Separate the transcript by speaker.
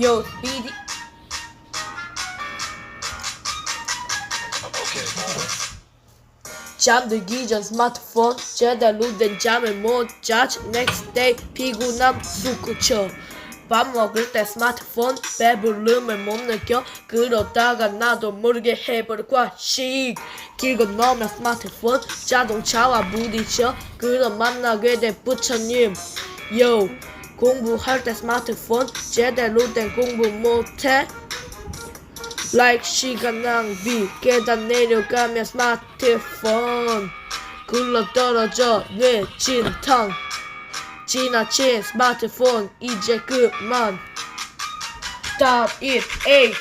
Speaker 1: 요 비디 잠들기 전 스마트폰 제대로 된 잠을 못 자지 next day 피곤함 쑥구쳐. 밥 먹을 때 스마트폰 배부름을 못 느껴 그러다가 나도 모르게 해버릴 과식. 길 건너면 스마트폰 자동차와 부딪혀. 그럼 만나게 된 부처님. 요 공부할 때 스마트폰 제대로 된 공부 못해? Like 시간 낭비 계단 내려가면 스마트폰. 굴러 떨어져 뇌 진탕. 지나친 스마트폰 이제 그만. Stop it, 에이